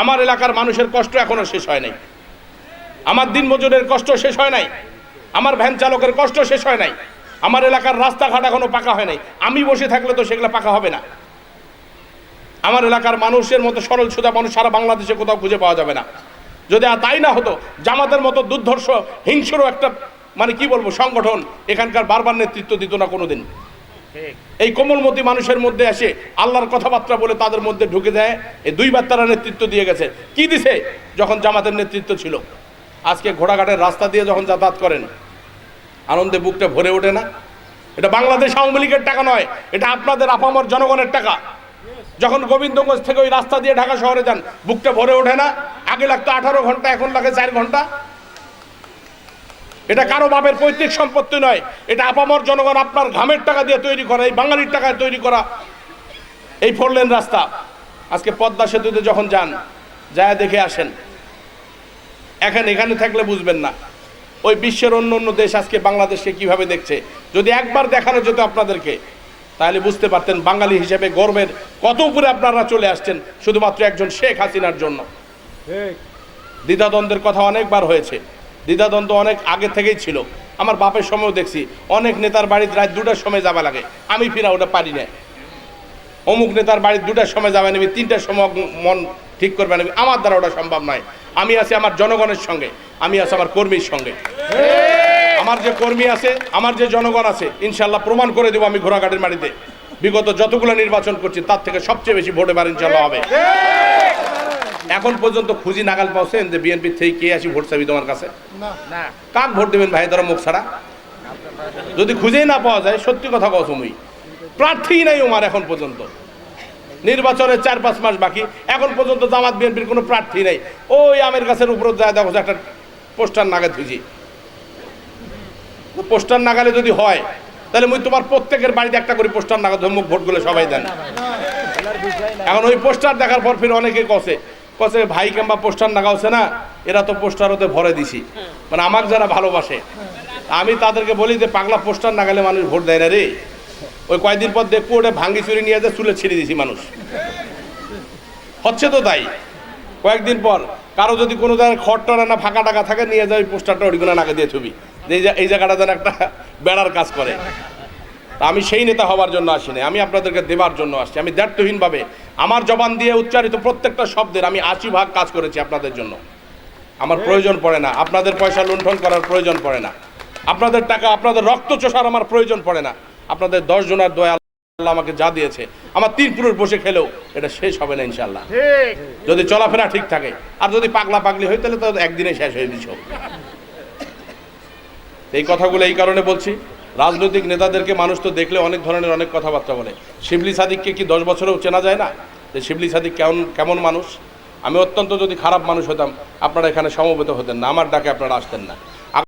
আমার এলাকার মানুষের কষ্ট এখনও শেষ হয় নাই। আমার দিন মজুরের কষ্ট শেষ হয় নাই। আমার ভ্যান চালকের কষ্ট শেষ হয় নাই। আমার এলাকার রাস্তাঘাট এখনও পাকা হয় নাই। আমি বসে থাকলে তো সেগুলো পাকা হবে না। আমার এলাকার মানুষের মতো সরল সুদা মানুষ সারা বাংলাদেশে কোথাও খুঁজে পাওয়া যাবে না। যদি আর তাই না হতো, জামাতের মতো দুর্ধর্ষ, হিংস্র একটা মানে কি বলব, সংগঠন এখানকার বারবার নেতৃত্ব দিত না কোনোদিন। এই কোমলমতি মানুষের মধ্যে এসে আল্লাহর কথাবার্তা বলে তাদের মধ্যে ঢুকে দেয় এই দুইবার তারা নেতৃত্ব দিয়ে গেছে। কি দিছে? যখন জামাতের নেতৃত্ব ছিল। আজকে ঘোড়াঘাটের রাস্তা দিয়ে যখন যাতায়াত করেন, আনন্দে বুকটা ভরে ওঠে না। এটা বাংলাদেশ আওয়ামী লীগের টাকা নয়, এটা আপনাদের আপামর জনগণের টাকা। যখন গোবিন্দগঞ্জ থেকে ওই রাস্তা দিয়ে ঢাকা শহরে যান, বুকটা ভরে ওঠে না। আগে লাগতো আঠারো ঘণ্টা, এখন লাগে চার ঘণ্টা। এটা কারও বাপের পৈতৃক সম্পত্তি নয়। এটা আপামর জনগণ আপনার ঘামের টাকা দিয়ে তৈরি করা এই বাঙালির টাকায় তৈরি করা এই ফোর লেন রাস্তা। আজকে পদ্মা সেতুতে যখন যান যায় দেখে আসেন। এখন এখানে থাকলে বুঝবেন না। ওই বিশ্বের অন্য অন্য দেশ আজকে বাংলাদেশকে কীভাবে দেখছে? যদি একবার দেখানো যেত আপনাদেরকে তাহলে বুঝতে পারতেন বাঙালি হিসেবে গর্বের কত উপরে আপনারা চলে আসছেন শুধুমাত্র একজন শেখ হাসিনার জন্য। দ্বিধাদ্বন্দ্বের কথা অনেকবার হয়েছে। দ্বিধাদ্বন্দ্ব অনেক আগে থেকেই ছিল। আমার বাপের সময়ও দেখছি, অনেক নেতার বাড়িতে রাত দুটার সময় যাবা লাগে। আমি ফিরা ওটা পারি না অমুক নেতার বাড়ির দুটার সময় যাবেন আমি তিনটার সময় মন ঠিক করবে আমি আমার দ্বারা ওটা সম্ভব নয়। আমি আছি আমার জনগণের সঙ্গে, আমি আছি আমার কর্মীর সঙ্গে। আমার যে কর্মী আছে, আমার যে জনগণ আছে, ইনশাল্লাহ প্রমাণ করে দেবো আমি ঘোড়াঘাটের মাটিতে। বিগত যতগুলো নির্বাচন করছি, তার থেকে সবচেয়ে বেশি ভোট এবার ইনশাল্লাহ হবে। এখন পর্যন্ত খুঁজি নাগাল পাওছেন যে বিএনপি থেকে কে আসি ভোট চাবি তোমার কাছে? না। কাক ভোট দেবেন ভাই? ধরো মুখ ছাড়া। যদি খুঁজেই না পাওয়া যায় সত্যি কথা কও তুমি। প্রার্থী নাই ওমার এখন পর্যন্ত। নির্বাচনের চার পাঁচ মাস বাকি। এখন পর্যন্ত জামাত বিএনপির কোনো প্রার্থী নাই। ওই আমের গাছের উপর যায় দেখো একটা পোস্টার নাগাদ খুঁজি। পোস্টার নাগালে যদি হয় তাহলে মুই তোমার প্রত্যেকের বাড়িতে একটা করে পোস্টার নাগাদ মুখ ভোটগুলো সবাই দেন। এখন ওই পোস্টার দেখার পর ফির অনেকে কষে কষে ভাই কিংবা পোস্টার নাগাওছে না, এরা তো পোস্টার ওতে ভরে দিছি। মানে আমাকে যারা ভালোবাসে, আমি তাদেরকে বলি যে পাগলা পোস্টার নাগালে মানুষ ভোট দেয় না রে। ওই কয়েকদিন পর দেখব ওটা ভাঙ্গি চুরি নিয়ে যায় চুলে ছিঁড়ে দিছি মানুষ। হচ্ছে তো তাই। কয়েকদিন পর কারও যদি কোনো জায়গায় খড় না ফাঁকা টাকা থাকে, নিয়ে যায় পোস্টারটা ওইগুলো নাকে দিয়ে ছবি। যে এই জায়গাটা যেন একটা বেড়ার কাজ করে। আমি সেই নেতা হওয়ার জন্য আসিনি, আমি আপনাদেরকে দেবার জন্য আসছি। আমি দ্ব্যর্থহীনভাবে আমার জবান দিয়ে উচ্চারিত প্রত্যেকটা শব্দের আমি আশি ভাগ কাজ করেছি আপনাদের জন্য। আমার প্রয়োজন পড়ে না। আপনাদের পয়সা লুণ্ঠন করার প্রয়োজন পড়ে না। আপনাদের টাকা আপনাদের রক্ত চোষার আমার প্রয়োজন পড়ে না। আপনাদের দশ জনের দয়া আল্লাহ আমাকে যা দিয়েছে আমার তিন পুরুষ বসে খেলেও এটা শেষ হবে না ইনশাল্লাহ যদি চলাফেরা ঠিক থাকে আর যদি পাগলা পাগলি হয় তাহলে তো একদিনে শেষ হয়ে দিছ এই কথাগুলো এই কারণে বলছি রাজনৈতিক নেতাদেরকে মানুষ তো দেখলে অনেক ধরনের অনেক কথাবার্তা বলে। শিবলি সাদিককে কি দশ বছরেও চেনা যায় না যে শিবলি সাদিক কেমন কেমন মানুষ? আমি অত্যন্ত যদি খারাপ মানুষ হতাম, আপনারা এখানে সমবেত হতেন না, আমার ডাকে আপনারা আসতেন না।